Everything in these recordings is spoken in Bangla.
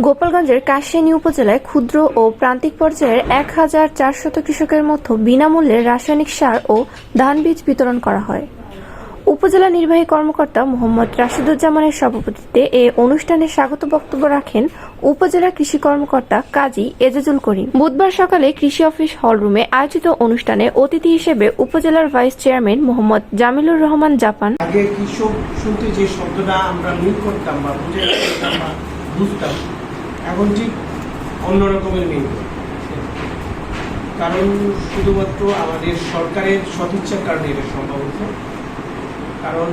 গোপালগঞ্জের কাশিয়ানী উপজেলায় ক্ষুদ্র ও প্রান্তিক পর্যায়ের এক হাজার চারশত কৃষকের মধ্যে বিনামূল্যে রাসায়নিক সার ও ধান বীজ বিতরণ করা হয়। উপজেলা নির্বাহী কর্মকর্তা মোহাম্মদ রাশিদুজ্জামানের সভাপতিত্বে এ অনুষ্ঠানে স্বাগত বক্তব্য রাখেন উপজেলা কৃষি কর্মকর্তা কাজী এজাজুল করিম। বুধবার সকালে কৃষি অফিস হলরুমে আয়োজিত অনুষ্ঠানে অতিথি হিসেবে উপজেলার vice chairman Mohammad Jamilur Rahman Japan. আগে কৃষক শুনতে যে শব্দটা আমরা মিল করতাম বা বুঝতাম এখন ঠিক অন্য রকমের করি। কারণ শুধুমাত্র আমাদের সরকারের সদিচ্ছার কারণে এটা সম্ভব হচ্ছে কারণ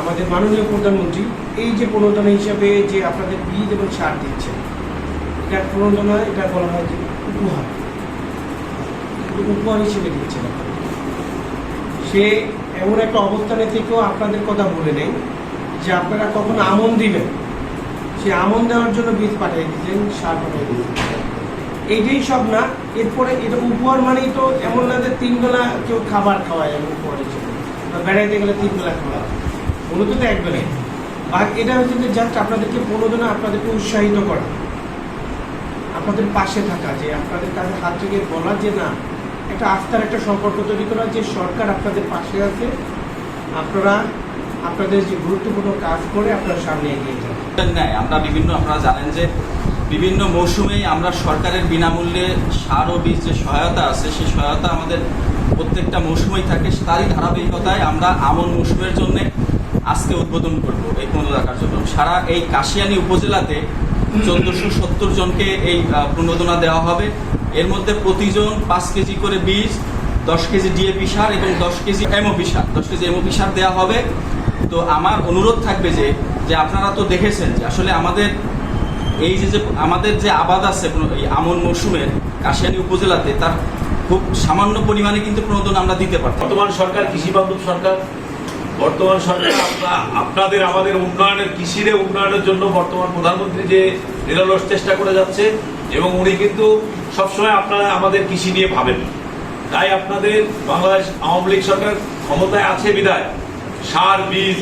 আমাদের মাননীয় প্রধানমন্ত্রী এই যে প্রণোদনা হিসাবে যে আপনাদের বীজ এবং সার দিচ্ছেন, এটা প্রণোদনা, এটা বলা হয় যে উপহার উপহার হিসেবে দিচ্ছেন। সে এমন একটা অবস্থানে থেকেও আপনাদের কথা বলে নেই যে আপনারা কখন আমন দিবেন সে আমন দেওয়ার জন্য বীজ পাঠিয়ে দিচ্ছেন সার পাঠিয়ে দিচ্ছেন এইটাই সব না, এরপরে এটা উপহার মানেই তো এমন না যে তিনবেলা কেউ খাবার খাওয়ায় এমন উপহার হিসেবে বা বেড়াইতে গেলে তিনবেলা খাওয়া মূলত তো এক বেলায় বা এটা হচ্ছে যে জাস্ট আপনাদেরকে প্রণোদনা আপনাদেরকে উৎসাহিত করা। আপনাদের পাশে থাকা, যে আপনাদের কাছে হাত থেকে বলা যে না, একটা আস্থার একটা সম্পর্ক তৈরি করা, যে সরকার আপনাদের পাশে আছে, আপনারা আপনাদের যে গুরুত্বপূর্ণ কাজ করে আপনারা সামনে এগিয়ে যান। নেয়। আমরা বিভিন্ন, আপনারা জানেন যে বিভিন্ন মৌসুমেই আমরা সরকারের বিনামূল্যে সার ও বীজ যে সহায়তা আছে, সেই সহায়তা আমাদের প্রত্যেকটা মৌসুমেই থাকে। তারই ধারাবাহিকতায় আমরা আমন মৌসুমের জন্য আজকে উদ্বোধন করব এই পনেরো রাখার জন্য। সারা এই কাশিয়ানী উপজেলাতে চোদ্দোশো সত্তর জনকে এই প্রণোদনা দেওয়া হবে। এর মধ্যে প্রতিজন পাঁচ কেজি করে বীজ, দশ কেজি ডিএপি সার এবং দশ কেজি এমওপি সার, দশ কেজি এমওপি সার দেওয়া হবে। তো আমার অনুরোধ থাকবে যে যে আপনারা তো দেখেছেন যে আসলে আমাদের এই যে যে আমাদের যে আবাদ আছে এই আমন মৌসুমের কাশিয়ানী উপজেলাতে, তার খুব সামান্য পরিমাণে কিন্তু প্রণোদন আমরা দিতে পারতাম। বর্তমান সরকার কৃষি বান্ধব সরকার, বর্তমান সরকার আপনা- আপনাদের আমাদের উন্নয়নের, কৃষিরে উন্নয়নের জন্য বর্তমান প্রধানমন্ত্রী যে নিরলস চেষ্টা করে যাচ্ছে, এবং উনি কিন্তু সবসময় আপনারা আমাদের কৃষি নিয়ে ভাবেন। তাই আপনাদের বাংলাদেশ আওয়ামী লীগ সরকার ক্ষমতায় আছে বিদায় সার, বীজ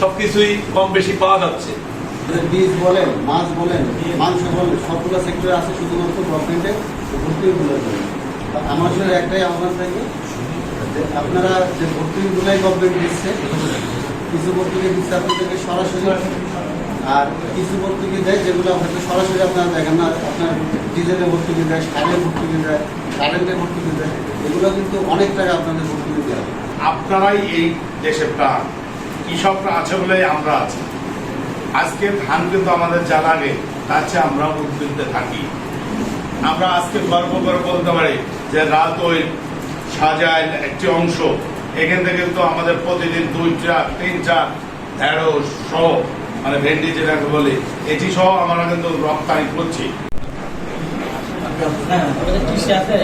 সবকিছুই কম বেশি পাওয়া যাচ্ছে। বীজ বলেন মাছ বলেন মাংস বলেন সবগুলো সেক্টরে আছে শুধুমাত্র গভর্নমেন্টের ভর্তিগুলো আমার আসলে একটাই আহ্বান থাকবে যে আপনারা যে ভর্তিগুলাই গভর্নমেন্ট দিচ্ছে কিছু ভর্তুকি দিচ্ছে আপনাদেরকে সরাসরি আর কিছু ভর্তুকি দেয় যেগুলো হয়তো সরাসরি আপনারা দেখেন না আপনার ডিজেলে ভর্তুকি দেয় সারের ভর্তুকি দেয় কারেন্টের ভর্তুকি দেয় এগুলো কিন্তু অনেক টাকা আপনাদের ভর্তুকি দেওয়া হয়। আপনারাই এই দেশের প্রাণ। কৃষকরা আছে বলে আমরা আছি। আজকে ধান কিন্তু আমাদের নেই তার চেয়ে আমরা উদ্বৃত্তে থাকি। আমরা আজকে গর্ব করে বলতে পারি যে রাত ওই সাজাইল একটি অংশ এখান থেকে তো আমাদের প্রতিদিন দুই ট্রাক তিন ট্রাক ঢেঁড়স সহ মানে ভেন্ডি যেটাকে বলি এটি সহ আমরা কিন্তু রপ্তানি করছি। হ্যাঁ আছে